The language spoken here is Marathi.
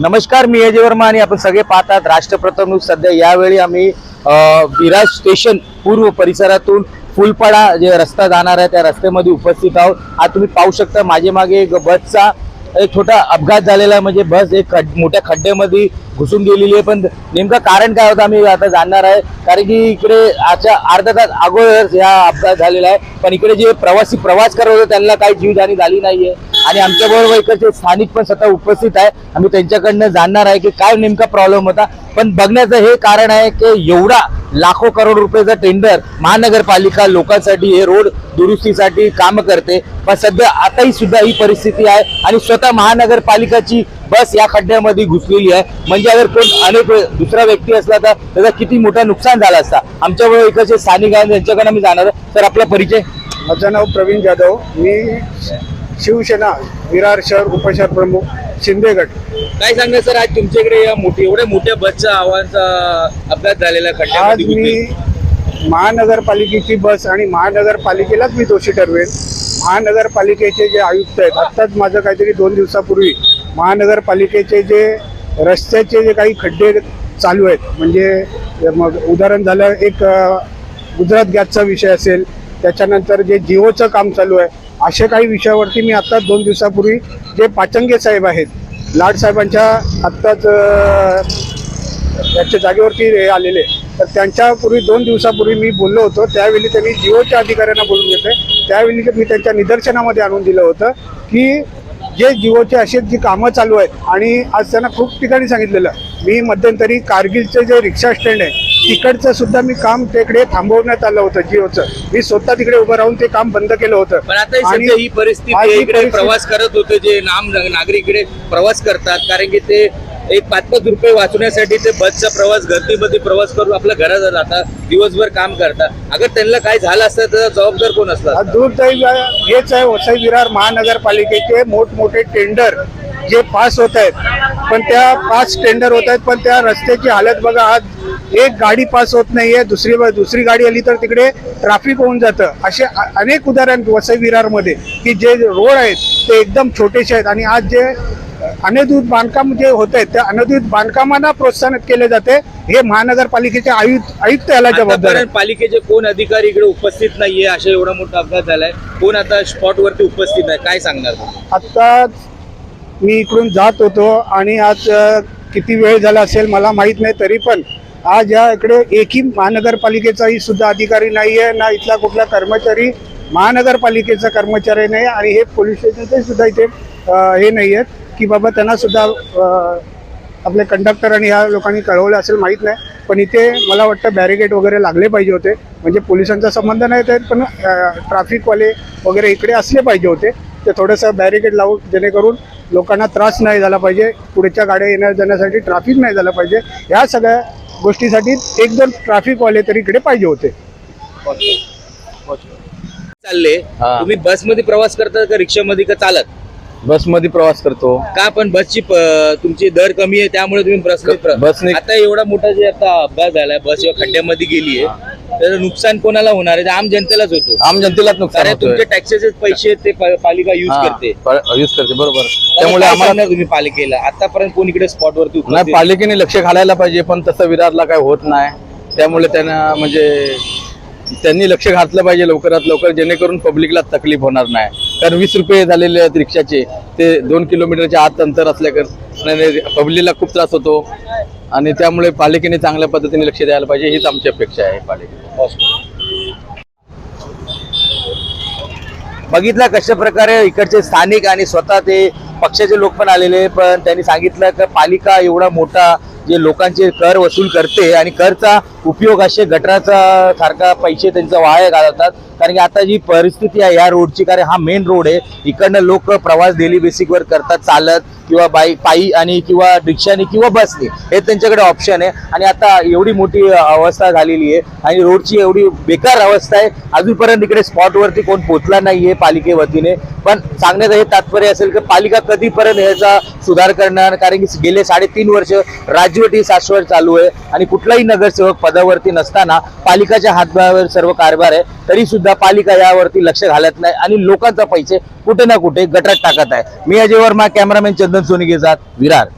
नमस्कार मी अजय वर्मा आणि आपण सगळे पाहतात राष्ट्रप्रथम न्यूज सध्या यावेळी आम्ही विराज स्टेशन पूर्व परिसरातून फुलपाडा जे रस्ता जाणार आहे त्या रस्त्यामध्ये उपस्थित आहोत. आज तुम्ही पाहू शकता माझे मागे एक बसचा एक छोटा अपघात झालेला आहे. म्हणजे बस एक खड मोठ्या खड्ड्यामध्ये घुसून गेलेली आहे. पण नेमकं कारण काय होतं आम्ही आता जाणणार आहे. कारण की इकडे आजच्या अर्धा तास अगोदर हा अपघात झालेला आहे. पण इकडे जे प्रवासी प्रवास करत होते त्यांना काही जीवहानी झाली नाही आहे आणि आमच्या बरोबर इकडचे स्थानिक पण स्वतः उपस्थित आहे. आम्ही त्यांच्याकडनं जाणणार आहे की काय नेमका प्रॉब्लेम होता. पण बघण्याचं हे कारण आहे की एवढा लाखो करोड रुपयाचा टेंडर महानगरपालिका लोकांसाठी हे रोड दुरुस्तीसाठी काम करते. पण सध्या आताही सुद्धा ही परिस्थिती आहे आणि स्वतः महानगरपालिकाची बस या खड्ड्यामध्ये घुसलेली आहे. म्हणजे अगर कोण अनेक दुसरा व्यक्ती असला तर त्याचा किती मोठा नुकसान झाला असता. आमच्याबरोबर इकडचे स्थानिक आहे त्यांच्याकडे आम्ही जाणार आहे. तर आपला परिचय? माझं नाव प्रवीण जाधव. मी शिवसेना विरार शहर उपशहर प्रमुख शिंदे गट. काय सांगा सर? आज तुमच्याकडे या मोठी एवढ्या मोठ्या बसचा आव्हानचा अपघात झालेला आज मी. महानगरपालिकेची बस आणि महानगरपालिकेलाच मी दोषी ठरवेन. महानगरपालिकेचे जे आयुक्त आहेत आत्ताच माझं काहीतरी दोन दिवसापूर्वी महानगरपालिकेचे जे रस्त्याचे जे काही खड्डे चालू आहेत म्हणजे मग उदाहरण झालं एक गुजरात गॅसचा विषय असेल त्याच्यानंतर जे जिओचं काम चालू आहे अशा काही विषयावरती मी आत्ताच दोन दिवसापूर्वी जे पाचंगे साहेब आहेत लाड साहेबांच्या आत्ताच त्याच्या जागेवरती हे आलेले तर त्यांच्यापूर्वी दोन दिवसापूर्वी मी बोललो होतो. त्यावेळी त्यांनी जिओच्या अधिकाऱ्यांना बोलून घेतले. त्यावेळी मी त्यांच्या निदर्शनामध्ये आणून दिलं होतं की जे जिओचे असे जी कामं चालू आहेत आणि आज त्यांना खूप ठिकाणी सांगितलेलं मी मध्यंतरी कारगिलचे जे रिक्षा स्टँड आहे तिकडचं सुद्धा मी काम तिकडे थांबवण्यात आलं होतं जिओचं. मी स्वतः तिकडे उभं राहून ते काम बंद केलं होतं. पण आता ही आणि सध्या ही परिस्थिती आज आहे. ही इकडे परिस्थिती- प्रवास करत होते जे नाम नागरिक इकडे प्रवास करतात. कारण की ते एक पाच पाच रुपये वाचवण्यासाठी ते बसचा प्रवास गर्दीमध्ये प्रवास करून आपल्या घरात जातात दिवसभर काम करतात अगर त्यांना काय झालं असतं तर जबाबदार कोण असतात आज दुर्दैव हेच आहे वसई विरार महानगरपालिकेचे मोठमोठे टेंडर जे पास होत आहेत. पण त्या पाच टेंडर होत आहेत पण त्या रस्त्याची हालत बघा आज एक गाडी पास होत नाहीये दुसरी दुसरी गाडी आली तर तिकडे ट्रॅफिक होऊन जातं. असे अनेक उदाहरण वसई विरारमध्ये की जे रोड आहेत ते एकदम छोटेसे आहेत. आणि आज जे अनधिकृत बांधकाम जे होत आहेत त्या अनधिकृत बांधकामांना प्रोत्साहन केले जाते हे महानगरपालिकेचे आयुक्त आयुक्त याला जबाबदार आहे. पालिकेचे कोण अधिकारी इकडे उपस्थित नाहीये अशा एवढा मोठा अपघात झालाय. कोण आता स्पॉट वरती उपस्थित आहे काय सांगणार? आत्ता मी इकडून जात होतो आणि आज किती वेळ झाला असेल मला माहीत नाही तरी पण आज या इकडे एकही महानगरपालिकेचाही सुद्धा अधिकारी नाही आहे ना इथला कुठला कर्मचारी महानगरपालिकेचा कर्मचारी नाही आणि हे पोलीस स्टेशनचे सुद्धा इथे हे नाही आहेत की बाबा त्यांना सुद्धा आपले कंडक्टर आणि ह्या लोकांनी कळवलं असेल माहीत नाही. पण इथे मला वाटतं बॅरिगेट वगैरे लागले पाहिजे होते. म्हणजे पोलिसांचा संबंध नाही तर पण ट्रॅफिकवाले वगैरे इकडे असले पाहिजे होते. ते थोडंसं बॅरिकेड लावून जेणेकरून लोकांना त्रास नाही झाला पाहिजे. पुढच्या गाड्या येण्या जाण्यासाठी ट्रॅफिक नाही झालं पाहिजे. ह्या सगळ्या गोष्टीसाठी एक दोन ट्रॅफिकवाले तरी इकडे पाहिजे होते. चालले. हा. तुम्ही बसमध्ये प्रवास करता का रिक्षामध्ये का चालत? बसमध्ये प्रवास करतो. का पण बसची प- तुमची दर कमी आहे त्यामुळे तुम्ही बसने बसने- आता एवढा मोठा जे आता अपघात झालाय बस या खड्ड्यामध्ये गेली आहे त्याचं नुकसान कोणाला होणार आहे? ते आम जनतेलाच होतो. आम जनतेलाच नुकसान तुमचे टॅक्सेचे पैसे ते प- पालिका युज करते. युज करते बरोबर. त्यामुळे आम्हाला तुम्ही पालिकेला? आतापर्यंत कोण इकडे स्पॉट वरती नाही पालिकेने लक्ष घालायला पाहिजे पण तसं विरारला काय होत नाही. त्यामुळे त्यांना म्हणजे त्यांनी लक्ष घातलं पाहिजे लवकरात लवकर जेणेकरून पब्लिकला तकलीफ होणार नाही. कारण वीस रुपये झालेले आहेत रिक्षाचे. ते दोन किलोमीटरच्या आत अंतर असल्याकर पब्लिकला खूप त्रास होतो. आणि त्यामुळे पालिकेने चांगल्या पद्धतीने लक्ष द्यायला पाहिजे हीच आमची अपेक्षा आहे पालिकेने बघितलं कशा प्रकारे इकडचे स्थानिक आणि स्वतः ते पक्षाचे लोक पण आलेले पण त्यांनी सांगितलं की पालिका एवढा मोठा जे लोकांचे कर वसूल करते आणि करचा उपयोग असे गटराचा सारखा पैसे त्यांचा वाया घालवतात. कारण की आता जी परिस्थिती आहे या रोडची कारण हा मेन रोड आहे. इकडनं लोक प्रवास डेली बेसिकवर करतात चालत किंवा बाईक पायी आणि किंवा रिक्षाने किंवा बसने हे त्यांच्याकडे ऑप्शन आहे. आणि आता एवढी मोठी अवस्था झालेली आहे. आणि रोडची एवढी बेकार अवस्था आहे. अजूनपर्यंत इकडे स्पॉटवरती कोण पोचला नाही पालिके वतीने. पण सांगण्याचं हे तात्पर्य असेल की पालिका कधीपर्यंत याचा सुधार करणार? कारण की गेले साडेतीन वर्ष राजवटी सासवड चालू आहे. आणि कुठलाही नगरसेवक पदावरती नसताना पालिकाच्या हातभारावर सर्व कारभार आहे तरी सुद्धा पालिका यावरती लक्ष घालत नाही आणि लोकांचा पैसे कुठे ना कुठे गटात टाकत आहे. मी अजय वर्मा कॅमेरामॅन चंदन सोनिकेचा जात विरार.